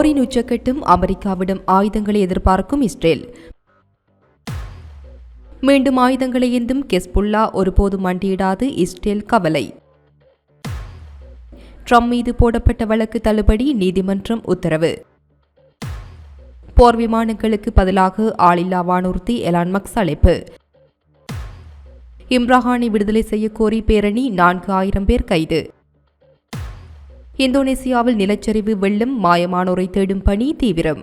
போரின் உச்சக்கட்டும் அமெரிக்காவிடம் ஆயுதங்களை எதிர்பார்க்கும் இஸ்ரேல். மீண்டும் ஆயுதங்களை ஏந்தும் கெஸ்புல்லா ஒருபோதும் மண்டியிடாது இஸ்ரேல் கவலை. ட்ரம்ப் மீது போடப்பட்ட வழக்கு தள்ளுபடி நீதிமன்றம் உத்தரவு. போர் விமானங்களுக்கு பதிலாக ஆளில்லா வானூர்த்தி எலான்மக்ஸ் அழைப்பு. இம்ராஹானை விடுதலை செய்யக்கோரி பேரணி நான்கு ஆயிரம் பேர் கைது. இந்தோனேசியாவில் நிலச்சரிவு வெள்ளம் மாயமானோரை தேடும் பணி தீவிரம்.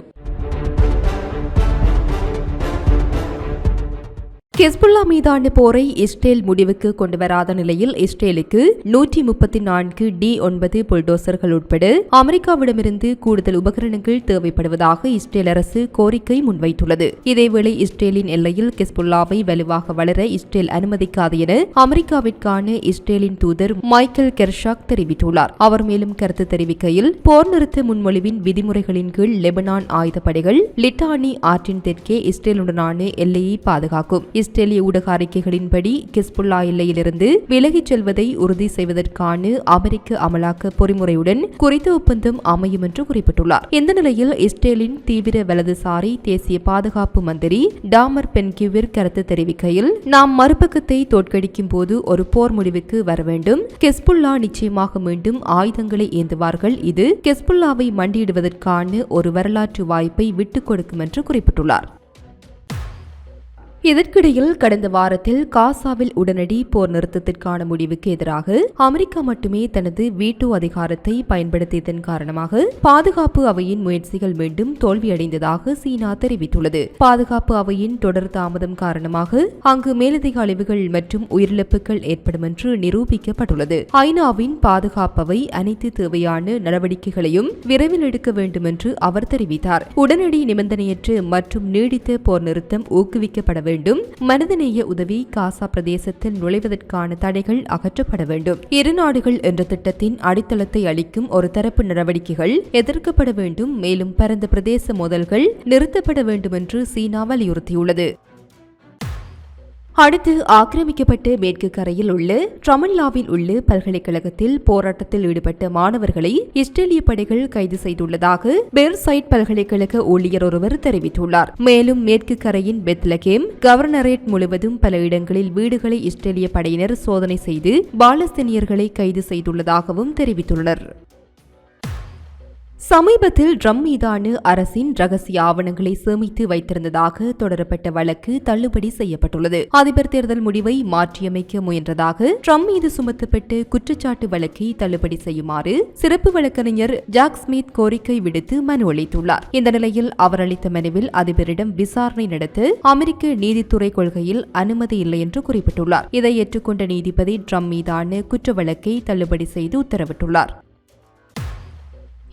ஹெஸ்புல்லா மீதான போரை இஸ்ரேல் முடிவுக்கு கொண்டுவராத நிலையில் இஸ்ரேலுக்கு நூற்றி முப்பத்தி நான்கு டி ஒன்பது புல்டோசர்கள் உட்பட அமெரிக்காவிடமிருந்து கூடுதல் உபகரணங்கள் தேவைப்படுவதாக இஸ்ரேல் அரசு கோரிக்கை முன்வைத்துள்ளது. இதேவேளை இஸ்ரேலின் எல்லையில் கெஸ்புல்லாவை வலுவாக வளர இஸ்ரேல் அனுமதிக்காது என அமெரிக்காவிற்கான இஸ்ரேலின் தூதர் மைக்கேல் கெர்ஷாக் தெரிவித்துள்ளார். அவர் மேலும் கருத்து தெரிவிக்கையில் போர் நிறுத்த முன்மொழிவின் விதிமுறைகளின் கீழ் லெபனான் ஆயுதப்படைகள் லிட்டானி ஆற்றின் தெற்கே இஸ்ரேலுடனான எல்லையை பாதுகாக்கும். இஸ்ரேலிய ஊடக அறிக்கைகளின்படி கிஸ்புல்லா எல்லையிலிருந்து விலகிச் செல்வதை உறுதி செய்வதற்கான அமெரிக்க அமலாக்க பொறிமுறையுடன் குறித்த ஒப்பந்தம் அமையும் என்று குறிப்பிட்டுள்ளார். இந்த நிலையில் இஸ்ரேலின் தீவிர வலதுசாரி தேசிய பாதுகாப்பு மந்திரி டாமர் பென்கிவிர் கருத்து தெரிவிக்கையில் நாம் மறுபக்கத்தை தோற்கடிக்கும் போது ஒரு போர் முடிவுக்கு வர வேண்டும். கெஸ்புல்லா நிச்சயமாக மீண்டும் ஆயுதங்களை ஏந்துவார்கள். இது கெஸ்புல்லாவை மண்டியிடுவதற்கான ஒரு வரலாற்று வாய்ப்பை விட்டுக் கொடுக்கும் என்று குறிப்பிட்டுள்ளார். இதற்கிடையில் கடந்த வாரத்தில் காசாவில் உடனடி போர் நிறுத்தத்திற்கான முடிவுக்கு எதிராக அமெரிக்கா மட்டுமே தனது வீட்டோ அதிகாரத்தை பயன்படுத்தியதன் காரணமாக பாதுகாப்பு அவையின் முயற்சிகள் மீண்டும் தோல்வியடைந்ததாக சீனா தெரிவித்துள்ளது. பாதுகாப்பு அவையின் தொடர் தாமதம் காரணமாக அங்கு மேலதிக அழிவுகள் மற்றும் உயிரிழப்புகள் ஏற்படும் என்று நிரூபிக்கப்பட்டுள்ளது. ஐநாவின் பாதுகாப்பவை அனைத்து தேவையான நடவடிக்கைகளையும் விரைவில் எடுக்க வேண்டும் என்று அவர் தெரிவித்தார். உடனடி நிபந்தனையற்ற மற்றும் நீடித்த போர் நிறுத்தம் ஊக்குவிக்கப்பட வேண்டும் வேண்டும். மனிதநேய உதவி காசா பிரதேசத்தில் நுழைவதற்கான தடைகள் அகற்றப்பட வேண்டும். இரு நாடுகள் என்ற திட்டத்தின் அடித்தளத்தை அளிக்கும் ஒரு தரப்பு நடவடிக்கைகள் எதிர்க்கப்பட வேண்டும். மேலும் பரந்த பிரதேச மோதல்கள் நிறுத்தப்பட வேண்டும் என்று சீனா வலியுறுத்தியுள்ளது. அடுத்து ஆக்கிரமிக்கப்பட்ட மேற்கு கரையில் உள்ள ட்ரமன்லாவில் உள்ள பல்கலைக்கழகத்தில் போராட்டத்தில் ஈடுபட்ட மாணவர்களை இஸ்ரேலிய படைகள் கைது செய்துள்ளதாக பெர்சைட் பல்கலைக்கழக ஊழியர் ஒருவர் தெரிவித்துள்ளார். மேலும் மேற்கு கரையின் பெத்லகேம் கவர்னரேட் முழுவதும் பல இடங்களில் வீடுகளை இஸ்ரேலிய படையினர் சோதனை செய்து பாலஸ்தீனியர்களை கைது செய்துள்ளதாகவும் தெரிவித்துள்ளனர். சமீபத்தில் ட்ரம் மீதான அரசின் ரகசிய ஆவணங்களை சேமித்து வைத்திருந்ததாக தொடரப்பட்ட வழக்கு தள்ளுபடி செய்யப்பட்டுள்ளது. அதிபர் தேர்தல் முடிவை மாற்றியமைக்க முயன்றதாக ட்ரம் மீது சுமத்தப்பட்ட குற்றச்சாட்டு வழக்கை தள்ளுபடி செய்யுமாறு சிறப்பு வழக்கறிஞர் ஜாக் ஸ்மித் கோரிக்கை விடுத்து மனு அளித்துள்ளார். இந்த நிலையில் அவர் அளித்த மனுவில் அதிபரிடம் விசாரணை நடத்த அமெரிக்க நீதித்துறை கொள்கையில் அனுமதி இல்லை என்று குறிப்பிட்டுள்ளார். இதை ஏற்றுக்கொண்ட நீதிபதி ட்ரம் மீதான குற்ற வழக்கை தள்ளுபடி செய்து உத்தரவிட்டுள்ளார்.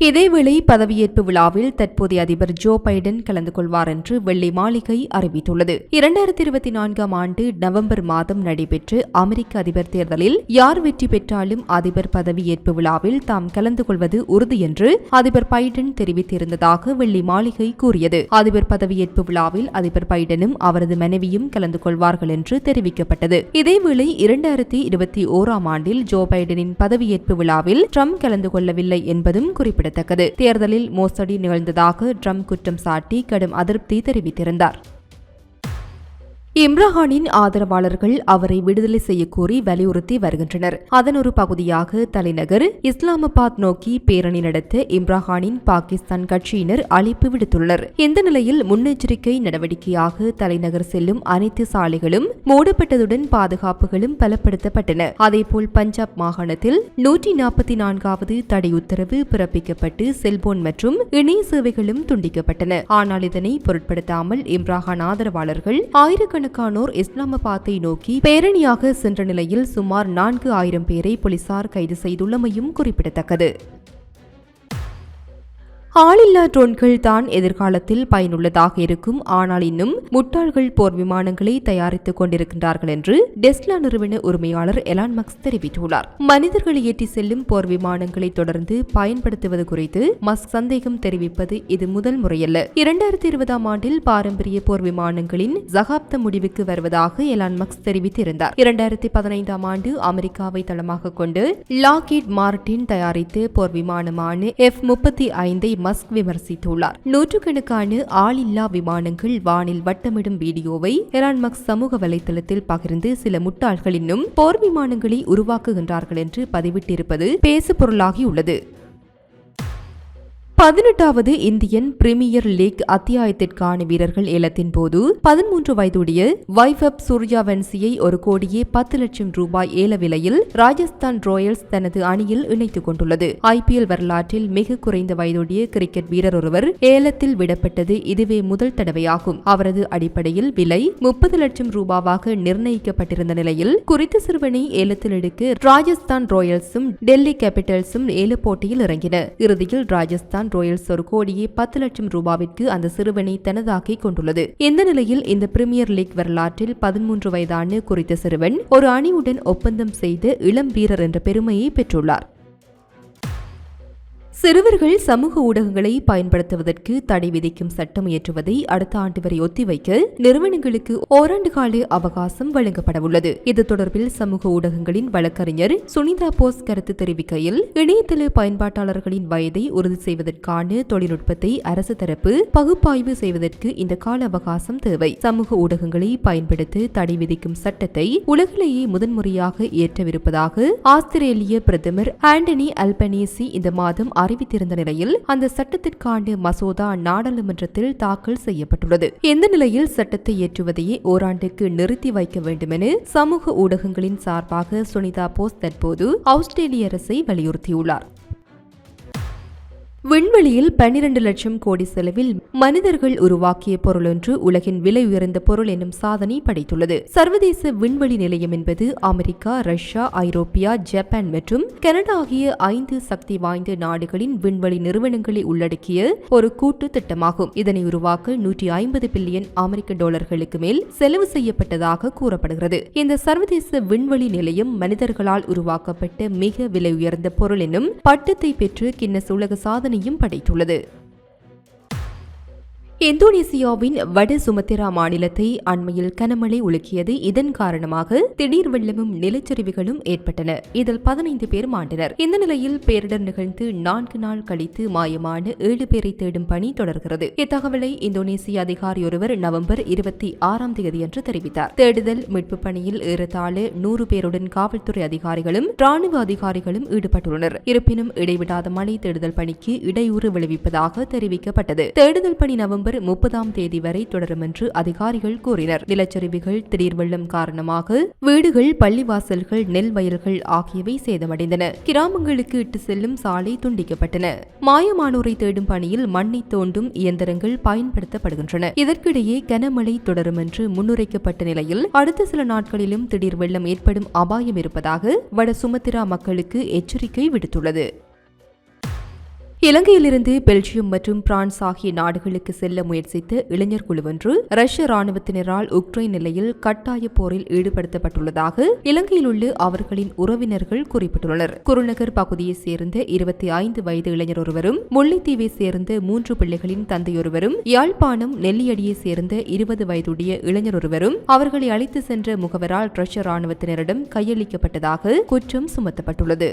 இதேவேளை பதவியேற்பு விழாவில் தற்போதைய அதிபர் ஜோ பைடன் கலந்து கொள்வார் என்று வெள்ளை மாளிகை அறிவித்துள்ளது. இரண்டாயிரத்தி இருபத்தி நான்காம் ஆண்டு நவம்பர் மாதம் நடைபெற்ற அமெரிக்க அதிபர் தேர்தலில் யார் வெற்றி பெற்றாலும் அதிபர் பதவியேற்பு விழாவில் தாம் கலந்து கொள்வது உறுதி என்று அதிபர் பைடன் தெரிவித்திருந்ததாக வெள்ளி மாளிகை கூறியது. அதிபர் பதவியேற்பு விழாவில் அதிபர் பைடனும் அவரது மனைவியும் கலந்து கொள்வார்கள் என்று தெரிவிக்கப்பட்டது. இதேவேளை இரண்டாயிரத்தி இருபத்தி ஓராம் ஆண்டில் ஜோ பைடனின் பதவியேற்பு விழாவில் ட்ரம்ப் கலந்து கொள்ளவில்லை என்பதும் குறிப்பிட்டது குறிப்பிடத்தக்கது. தேர்தலில் மோசடி நிகழ்ந்ததாக ட்ரம்ப் குற்றம் சாட்டி கடும் அதிருப்தி தெரிவித்திருந்தார். இம்ராஹானின் ஆதரவாளர்கள் அவரை விடுதலை செய்யக்கோரி வலியுறுத்தி வருகின்றனர். அதன் ஒரு பகுதியாக தலைநகர் இஸ்லாமாபாத் நோக்கி பேரணி நடத்த இம்ராஹானின் பாகிஸ்தான் கட்சியினர் அழைப்பு விடுத்துள்ளனர். இந்த நிலையில் முன்னெச்சரிக்கை நடவடிக்கையாக தலைநகர் செல்லும் அனைத்து சாலைகளும் மூடப்பட்டதுடன் பாதுகாப்புகளும் பலப்படுத்தப்பட்டன. அதேபோல் பஞ்சாப் மாகாணத்தில் நூற்றி நாற்பத்தி நான்காவது தடை உத்தரவு பிறப்பிக்கப்பட்டு செல்போன் மற்றும் இணைய சேவைகளும் துண்டிக்கப்பட்டன. ஆனால் இதனை பொருட்படுத்தாமல் இம்ராஹான் ஆதரவாளர்கள் ஆயிரக்கணக்கான ஆயிரக்கணக்கானோர் இஸ்லாமாபாத்தை நோக்கி பேரணியாக சென்ற நிலையில் சுமார் நான்கு ஆயிரம் பேரை போலீசார் கைது செய்துள்ளமையும் குறிப்பிடத்தக்கது. ஆளில்லா ட்ரோன்கள் தான் எதிர்காலத்தில் பயனுள்ளதாக இருக்கும். ஆனால் இன்னும் முட்டாள்கள் போர் விமானங்களை தயாரித்துக் கொண்டிருக்கின்றார்கள் என்று டெஸ்லா நிறுவன உரிமையாளர் எலான் மக்ஸ் தெரிவித்துள்ளார். மனிதர்களை ஏற்றி செல்லும் போர் விமானங்களை தொடர்ந்து பயன்படுத்துவது குறித்து மஸ்க் சந்தேகம் தெரிவிப்பது இது முதல் முறையல்ல. இரண்டாயிரத்தி இருபதாம் ஆண்டில் பாரம்பரிய போர் விமானங்களின் சகாப்த முடிவுக்கு வருவதாக எலான் மக்ஸ் தெரிவித்திருந்தார். இரண்டாயிரத்தி பதினைந்தாம் ஆண்டு அமெரிக்காவை தளமாக கொண்டு லாகிட் மார்டின் தயாரித்து போர் விமானமான எஃப் முப்பத்தி ஐந்தை மஸ்க் விமர்சித்துள்ளார். நூற்றுக்கணக்கான ஆளில்லா விமானங்கள் வானில் வட்டமிடும் வீடியோவை எலான் மஸ்க் சமூக வலைதளத்தில் பகிர்ந்து சில முட்டாள்கள் இன்னும் போர் விமானங்களை உருவாக்குகின்றார்கள் என்று பதிவிட்டிருப்பது பேசு பொருளாகியுள்ளது பதினெட்டாவது இந்தியன் பிரீமியர் லீக் அத்தியாயத்திற்கான வீரர்கள் ஏலத்தின் போது பதிமூன்று வயதுடைய வைஃபப் சூர்யாவன்சியை ஒரு கோடியே பத்து லட்சம் ரூபாய் ஏல விலையில் ராஜஸ்தான் ராயல்ஸ் தனது அணியில் இணைத்துக் கொண்டுள்ளது. ஐபிஎல் வரலாற்றில் மிக குறைந்த வயதுடைய கிரிக்கெட் வீரர் ஒருவர் ஏலத்தில் விடப்பட்டது இதுவே முதல் தடவையாகும். அவரது அடிப்படையில் விலை முப்பது லட்சம் ரூபாவாக நிர்ணயிக்கப்பட்டிருந்த நிலையில் குறித்த சிறுவனை ஏலத்தில் எடுக்க ராஜஸ்தான் ராயல்ஸும் டெல்லி கேபிட்டல்ஸும் ஏல போட்டியில் இறங்கின. இறுதியில் ராஜஸ்தான் ராயல்ஸ் ஒரு கோடியே பத்து லட்சம் ரூபாவிற்கு அந்த சிறுவனை தனதாக்கி கொண்டுள்ளது. இந்த நிலையில் இந்த பிரீமியர் லீக் வரலாற்றில் பதிமூன்று வயதான குறித்த சிறுவன் ஒரு அணியுடன் ஒப்பந்தம் செய்து இளம் வீரர் என்ற பெருமையை பெற்றுள்ளார். சிறுவர்கள் சமூக ஊடகங்களை பயன்படுத்துவதற்கு தடை விதிக்கும் சட்டம் இயற்றுவதை அடுத்த ஆண்டு வரை ஒத்திவைக்க நிறுவனங்களுக்கு ஓராண்டு கால அவகாசம் வழங்கப்படவுள்ளது. இது தொடர்பில் சமூக ஊடகங்களின் வழக்கறிஞர் சுனிதா போஸ் கருத்து தெரிவிக்கையில் இணையதள பயன்பாட்டாளர்களின் வயதை உறுதி செய்வதற்கான தொழில்நுட்பத்தை அரசு தரப்பு பகுப்பாய்வு செய்வதற்கு இந்த கால அவகாசம் தேவை. சமூக ஊடகங்களை பயன்படுத்த தடை விதிக்கும் சட்டத்தை உலகிலேயே முதன்முறையாக இயற்றவிருப்பதாக ஆஸ்திரேலிய பிரதமர் ஆண்டனி அல்பனேசி இந்த மாதம் அறிவித்திருந்த நிலையில் அந்த சட்டத்திற்கான மசோதா நாடாளுமன்றத்தில் தாக்கல் செய்யப்பட்டுள்ளது. இந்த நிலையில் சட்டத்தை ஏற்றுவதையே ஓராண்டுக்கு நிறுத்தி வைக்க வேண்டும் என சமூக ஊடகங்களின் சார்பாக சுனிதா போஸ் தற்போது ஆஸ்திரேலிய அரசை வலியுறுத்தியுள்ளார். விண்வெளியில் பன்னிரண்டு லட்சம் கோடி செலவில் மனிதர்கள் உருவாக்கிய பொருளொன்று உலகின் விலை உயர்ந்த பொருள் எனும் சாதனை படைத்துள்ளது. சர்வதேச விண்வெளி நிலையம் என்பது அமெரிக்கா ரஷ்யா ஐரோப்பியா ஜப்பான் மற்றும் கனடா ஆகிய ஐந்து சக்தி வாய்ந்த நாடுகளின் விண்வெளி நிறுவனங்களை உள்ளடக்கிய ஒரு கூட்டு திட்டமாகும். இதனை உருவாக்க நூற்றி ஐம்பது பில்லியன் அமெரிக்க டாலர்களுக்கு மேல் செலவு செய்யப்பட்டதாக கூறப்படுகிறது. இந்த சர்வதேச விண்வெளி நிலையம் மனிதர்களால் உருவாக்கப்பட்ட மிக விலை உயர்ந்த பொருள் எனும் பட்டத்தை பெற்று கின்னஸ் உலக சாதனை சாதனையும் படைத்துள்ளது. இந்தோனேசியாவின் வட சுமத்திரா மாநிலத்தை அண்மையில் கனமழை உலுக்கியது இதன் காரணமாக திடீர் வெள்ளமும் நிலச்சரிவுகளும் ஏற்பட்டன. இதில் பதினைந்து பேர் மாண்டனர். இந்த நிலையில் பேரிடர் நிகழ்ந்து நான்கு நாள் கழித்து மாயமான ஏழு பேரை தேடும் பணி தொடர்கிறது. இத்தகவலை இந்தோனேசிய அதிகாரி ஒருவர் நவம்பர் இருபத்தி ஆறாம் தேதியன்று தெரிவித்தார். தேடுதல் மீட்பு பணியில் ஏறத்தாழ நூறு பேருடன் காவல்துறை அதிகாரிகளும் ராணுவ அதிகாரிகளும் ஈடுபட்டுள்ளனர். இருப்பினும் இடைவிடாத மழை தேடுதல் பணிக்கு இடையூறு விளைவிப்பதாக தெரிவிக்கப்பட்டது. தேடுதல் பணி நவம்பர் நவம்பர் முப்பதாம் தேதி வரை தொடரும் என்று அதிகாரிகள் கூறினர். நிலச்சரிவுகள் திடீர் வெள்ளம் காரணமாக வீடுகள் பள்ளிவாசல்கள் நெல் வயல்கள் ஆகியவை சேதமடைந்தன. கிராமங்களுக்கு இட்டு செல்லும் சாலை துண்டிக்கப்பட்டன. மாயமானோரை தேடும் பணியில் மண்ணை தோண்டும் இயந்திரங்கள் பயன்படுத்தப்படுகின்றன. இதற்கிடையே கனமழை தொடரும் என்று முன்னுரைக்கப்பட்ட நிலையில் அடுத்த சில நாட்களிலும் திடீர் வெள்ளம் ஏற்படும் அபாயம் இருப்பதாக வட சுமத்திரா மக்களுக்கு எச்சரிக்கை விடுத்துள்ளது. இலங்கையிலிருந்து பெல்ஜியம் மற்றும் பிரான்ஸ் ஆகிய நாடுகளுக்கு செல்ல முயற்சித்த இளைஞர் குழுவொன்று ரஷ்ய ராணுவத்தினரால் உக்ரைன் நிலையில் கட்டாய போரில் ஈடுபடுத்தப்பட்டுள்ளதாக இலங்கையில் உள்ள அவர்களின் உறவினர்கள் குறிப்பிட்டுள்ளனர். குருநகர் பகுதியைச் சேர்ந்த இருபத்தி ஐந்து வயது இளைஞர் ஒருவரும் முல்லைத்தீவை சேர்ந்த மூன்று பிள்ளைகளின் தந்தையொருவரும் யாழ்ப்பாணம் நெல்லியடியை சேர்ந்த இருபது வயதுடைய இளைஞர் ஒருவரும் அவர்களை அழைத்து சென்ற முகவரால் ரஷ்ய ராணுவத்தினரிடம் கையளிக்கப்பட்டதாக குற்றம் சுமத்தப்பட்டுள்ளது.